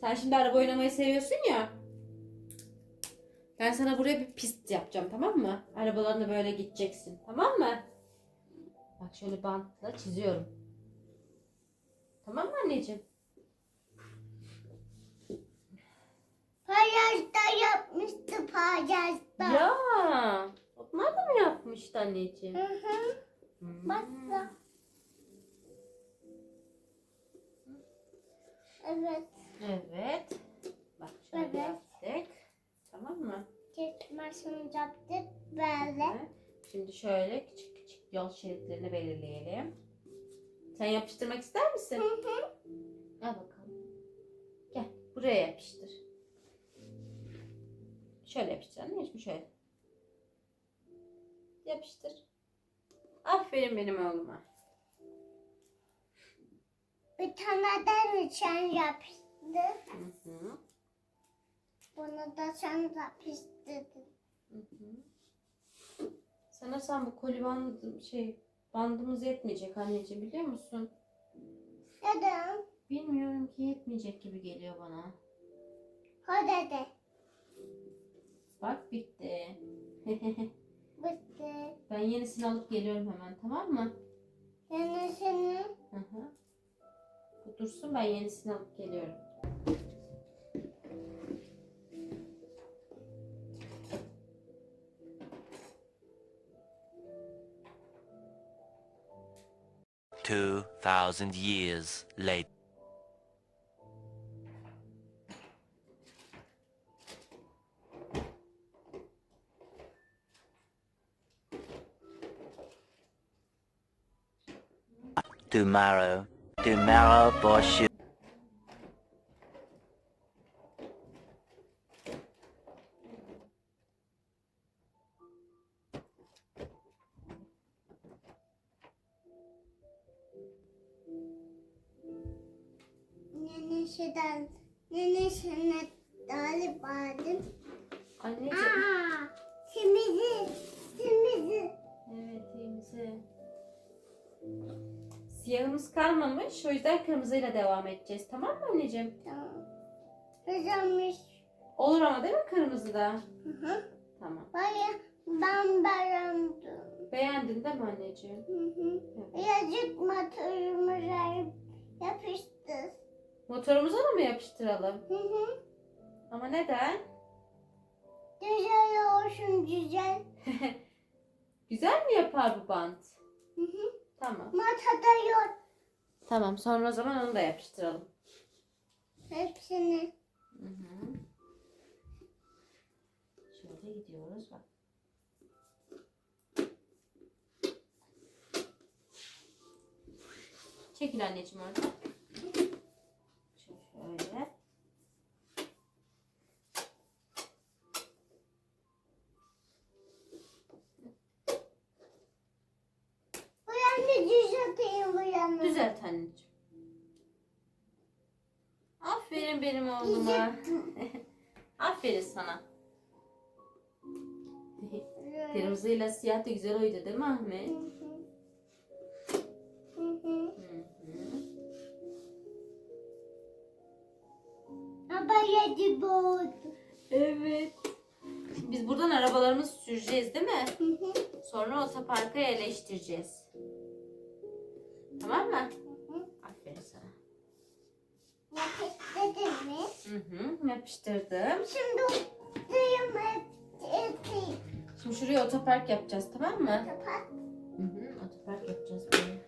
Sen şimdi araba oynamayı seviyorsun ya. Ben sana buraya bir pist yapacağım tamam mı? Arabalarını böyle gideceksin tamam mı? Bak şöyle bantla çiziyorum. Tamam mı anneciğim? Paylaşta yapmıştı paylaşta. Ya. Onlar da mı yapmıştı anneciğim? Hı hı. Hmm. Bakla. Evet. Evet. Bak şöyle Evet. yaptık. Tamam mı? Kesmesini yaptık böyle. Evet. Şimdi şöyle küçük küçük yol şeritlerini belirleyelim. Sen yapıştırmak ister misin? Hı hı. Al bakalım. Gel buraya yapıştır. Şöyle yapıştır anneciğim şöyle. Yapıştır. Aferin benim oğluma. Bir tane de nişan yapıştı. Hı hı. Bunu da sen yapıştırdın. Hı hı. Sanırsam bu koli bandı, şey bandımız yetmeyecek anneciğim biliyor musun? Neden? Bilmiyorum ki yetmeyecek gibi geliyor bana. Hadi de. Bak bitti. Bitti. ben yenisini alıp geliyorum hemen tamam mı? Yenisini. Hı hı. Bu dursun ben yenisini alıp geliyorum. 2,000 years later. Tomorrow, tomorrow, Boshu. Elimize. Siyahımız kalmamış. O yüzden kırmızıyla devam edeceğiz. Tamam mı anneciğim? Tamam. Kızarmış. Olur ama değil mi kırmızıda? Hı hı. Tamam. Baya ben beğendim. Beğendin değil mi anneciğim? Hı hı. Evet. Yazık motorumuza yapıştı. Motorumuza da mı yapıştıralım? Hı hı. Ama neden? Güzel olsun güzel. Güzel mi yapar bu bant? Hı hı. Tamam. Masada yok. Tamam sonra o zaman onu da yapıştıralım. Hepsini. Hı hı. Şöyle gidiyoruz bak. Çekil anneciğim orada. Şöyle. Yanı düzelteyim bu yanı. Düzelt anneciğim. Aferin benim oğluma. Aferin sana. Kırmızıyla siyah da güzel oydu değil mi Ahmet? Yedi oldu. Evet. Biz buradan arabalarımızı süreceğiz değil mi? Sonra otoparka yerleştireceğiz. Yapıştırdım. Şimdi eteyim. Şimdi şuraya otopark yapacağız tamam mı? Kapat. Hı hı, otopark yapacağız böyle.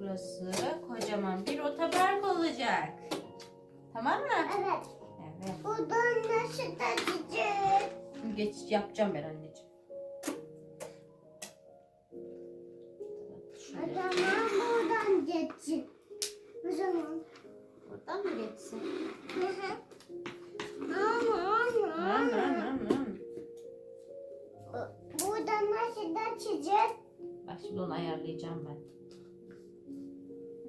Burası kocaman bir otopark olacak. Tamam mı? Evet. Evet. Buradan nasıl? Şimdi geçiş yapacağım ben anneciğim. Şimdi ayarlayacağım ben.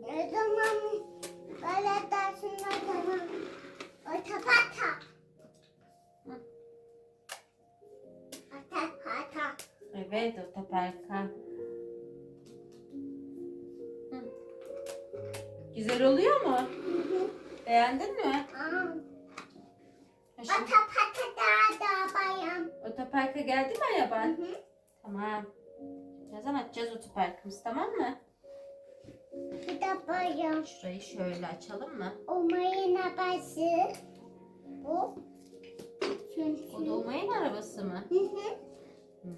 Ne zaman böyle dersinde tamam. Otopata. Otopata. Evet otoparka. Güzel oluyor mu? Beğendin mi? Otoparka daha da bayam. Otoparka geldi mi ayaban? Hı hı. Tamam. Birazdan açacağız otoparkımızı tamam mı? Bir de bayım. Şurayı şöyle açalım mı? Umayın abası. Bu. Çünkü. O da Umay'ın arabası mı? Hı hı. Hmm.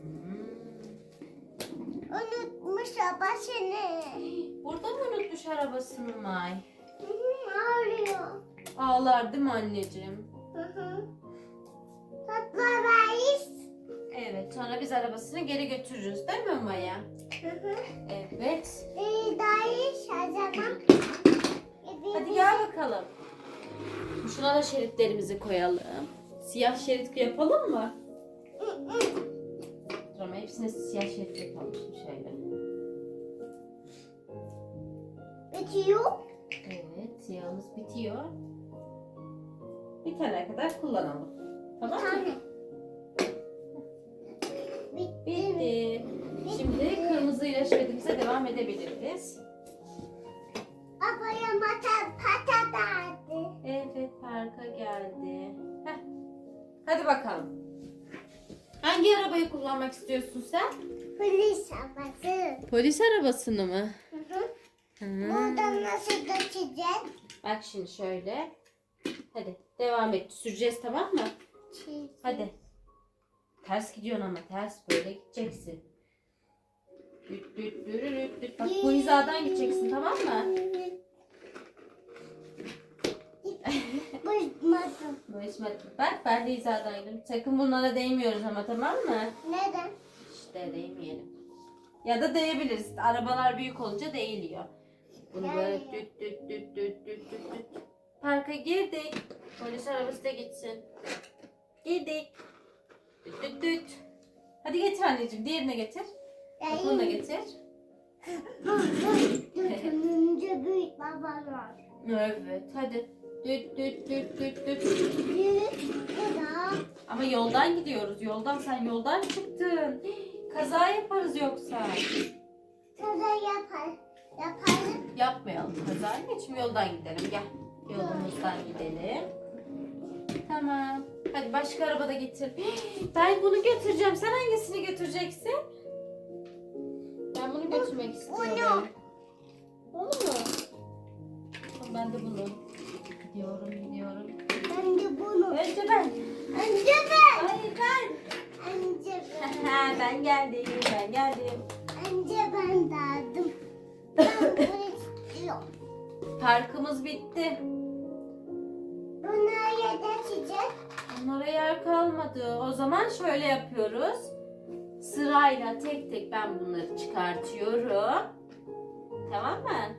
Unutmuş abasını. Burada mı unutmuş arabasını Umay? Hı hı. Ağrıyor. Ağlar değil mi anneciğim? Hı hı. Tatlı reis. Evet sonra biz arabasını geri götürürüz değil mi Umay'a? Hı hı. Evet. Bir reis her zaman. Hadi gel bakalım. Şuna da şeritlerimizi koyalım. Siyah şerit yapalım mı? Dur ama hepsine siyah şerit yapalım şöyle. Bitiyor. Evet siyahımız bitiyor. Bitene kadar kullanalım. Tamam mı? Tane. Bitti. Şimdi kırmızıyla şeridimize devam edebiliriz. Abaya mata pata verdi. Evet parka geldi. Heh. Hadi bakalım. Hangi arabayı kullanmak istiyorsun sen? Polis abası. Polis arabasını mı? Hı hı. Buradan nasıl geçeceğiz? Bak şimdi şöyle. Hadi devam et. Süreceğiz tamam mı? Çiz. Hadi. Ters gidiyorsun ama ters böyle gideceksin. Düt düt dürürüt düt. Bak bu hizadan gideceksin tamam mı? Bu İsmet bak ben de hizadan gidiyorum. Sakın bunlara değmiyoruz ama tamam mı? Neden? İşte değmeyelim. Ya da değebiliriz. Arabalar büyük olunca değiliyor. Bunu böyle düt düt düt düt düt düt düt. Parka girdik. Polis arabası da gitsin. Girdik. Düt düt düt. Hadi getir anneciğim. Diğerini getir. Bak Bunu da getir. Düşününce büyük babalar. Evet. Hadi. Düt düt düt düt düt. Ama yoldan gidiyoruz. Yoldan sen yoldan çıktın. Kaza yaparız yoksa. kaza yapar. Yaparım. Yapmayalım kaza. Anneciğim yoldan gidelim. Gel. Yolumuzdan gidelim. Tamam. Hadi başka arabada getir. Ben bunu götüreceğim. Sen hangisini götüreceksin? Ben bunu götürmek istiyorum. Onu mu? Ben de bunu. Gidiyorum gidiyorum. Ben de bunu. Önce ben. Önce ben. Hayır ben. Önce ben. ben geldim. Ben geldim. Önce ben derdim. Ben bunu istiyorum. Parkımız bitti. Buna yetişecek. Onlara yer kalmadı. O zaman şöyle yapıyoruz. Sırayla tek tek ben bunları çıkartıyorum. Tamam mı?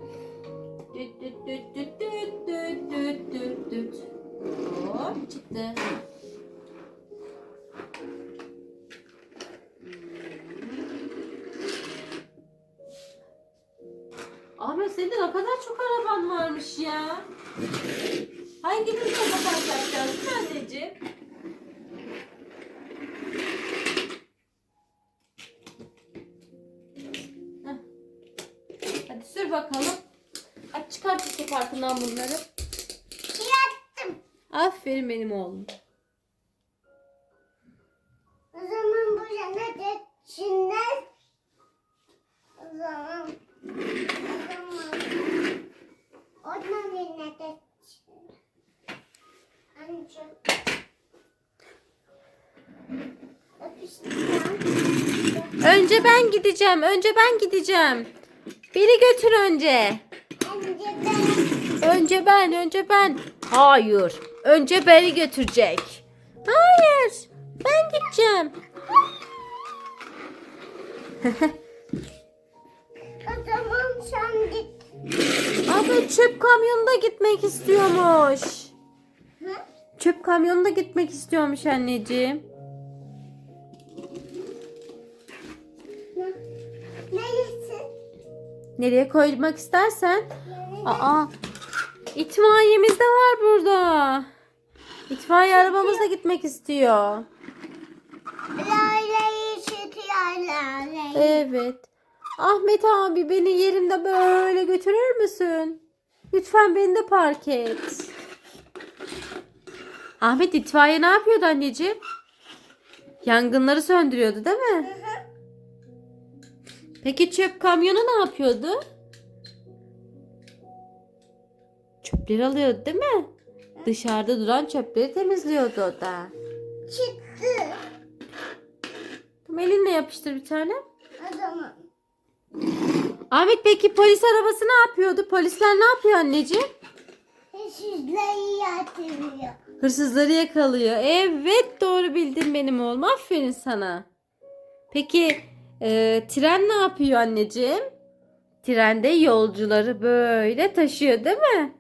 Düt düt düt düt düt düt düt düt düt. Hop çıktı. Ahmet senin de ne kadar çok araban varmış ya. Hangimizle kapak yapacağız değil mi anneciğim? Bakalım. Hadi çıkart işte farkından bunları. Yattım. Aferin benim oğlum. O zaman bu yana geçsinler. O zaman. O zaman. Oradan yana geçsinler. Anca. Öpüştüm. Önce ben gideceğim. Önce ben gideceğim. Beni götür önce. Önce ben. Önce ben, önce ben. Hayır. Önce beni götürecek. Hayır. Ben gideceğim. O zaman sen git. Abi çöp kamyonunda gitmek istiyormuş. Hı? Çöp kamyonunda gitmek istiyormuş anneciğim. Nereye koymak istersen. Aa, itfaiyemiz de var burada. İtfaiye arabamız da gitmek istiyor. Evet. Ahmet abi beni yerimde böyle götürür müsün? Lütfen beni de park et. Ahmet itfaiye ne yapıyordu anneciğim? Yangınları söndürüyordu değil mi? Peki çöp kamyonu ne yapıyordu? Çöpleri alıyordu değil mi? Dışarıda duran çöpleri temizliyordu o da. Çıktı. Tamam elinle yapıştır bir tane. Zaman. Ahmet peki polis arabası ne yapıyordu? Polisler ne yapıyor anneciğim? Sizleri yatırıyor. Hırsızları yakalıyor. Evet doğru bildin benim oğlum. Aferin sana. Peki e, tren ne yapıyor anneciğim? Trende yolcuları böyle taşıyor değil mi?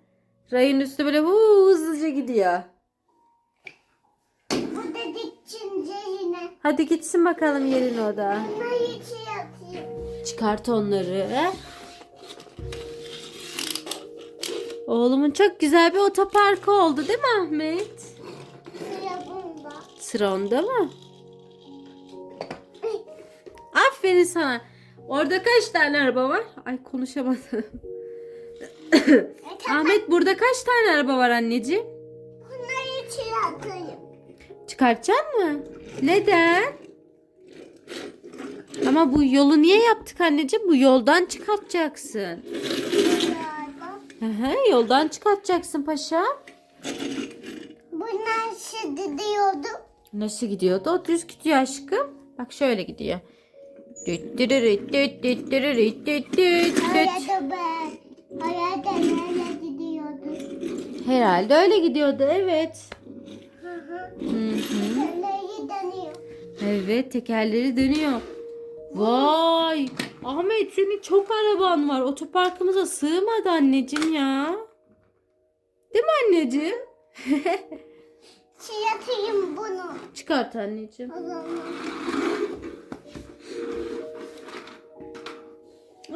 Rayın üstü böyle huu, hızlıca gidiyor. Bu da dikçince yine. Hadi gitsin bakalım yerine o da. Bunları. Çıkart onları. Oğlumun çok güzel bir otoparkı oldu değil mi Ahmet? Sıra bunda. Sıra onda mı? Aferin sana. Orada kaç tane araba var? Ay konuşamadım. Ahmet burada kaç tane araba var anneciğim? Bunları içi yatıyor. Çıkartacaksın mı? Neden? Ama bu yolu niye yaptık anneciğim? Bu yoldan çıkartacaksın. Aha, yoldan çıkartacaksın paşa. Bunlar şimdi diyordu. Nasıl gidiyordu? O düz gidiyor aşkım. Bak şöyle gidiyor. Düt dürürüt düt düt dürürüt düt düt düt. Hayata ben. Hayata nereye gidiyordu? Herhalde öyle gidiyordu evet. Hı hı. Hı hı. Nereye dönüyor? Evet tekerleri dönüyor. Vay Ahmet senin çok araban var. Otoparkımıza sığmadı anneciğim ya. Değil mi anneciğim? Çıkartayım bunu. Çıkart anneciğim. O zaman.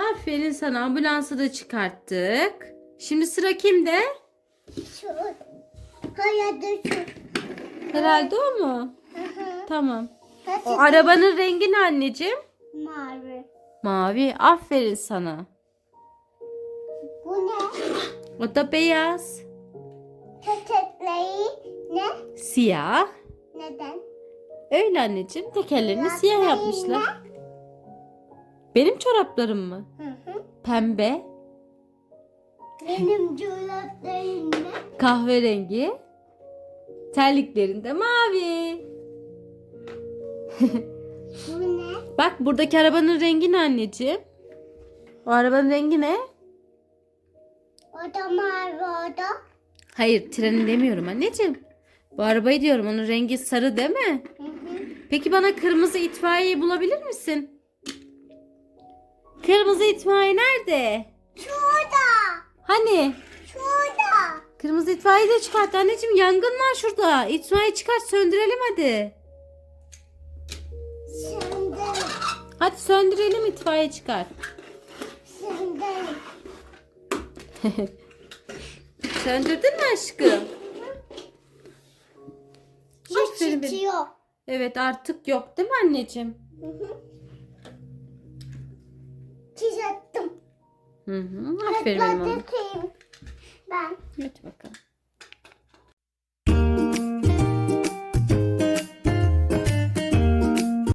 Aferin sana ambulansı da çıkarttık. Şimdi sıra kimde? Şu. Hayata şu. Herhalde o mu? Hı hı. Tamam. O arabanın rengi ne anneciğim? mavi. Mavi. Aferin sana. Bu ne? O da beyaz. Kötekleri ne? Siyah. Neden? Öyle anneciğim. Tekerlerini siyah yapmışlar. Benim çoraplarım mı? Hı hı. Pembe, Benim çoraplarım ne? kahverengi, terliklerinde mavi. Bu ne? Bak buradaki arabanın rengi ne anneciğim? O arabanın rengi ne? O da mavi o da. Hayır treni demiyorum anneciğim. Bu arabayı diyorum onun rengi sarı değil mi? Hı hı. Peki bana kırmızı itfaiyeyi bulabilir misin? Kırmızı itfaiye nerede? Şurada. Hani? Şurada. Kırmızı itfaiye de çıkart anneciğim yangın var şurada. İtfaiye çıkart söndürelim hadi. Şimdi. Hadi söndürelim itfaiye çıkart. Şimdi. Söndürdün mü aşkım? Benim. içiyor. Evet artık yok değil mi anneciğim? Hı hı. Hı hı. Aferin. Patlatayım. Ben. Hadi bak.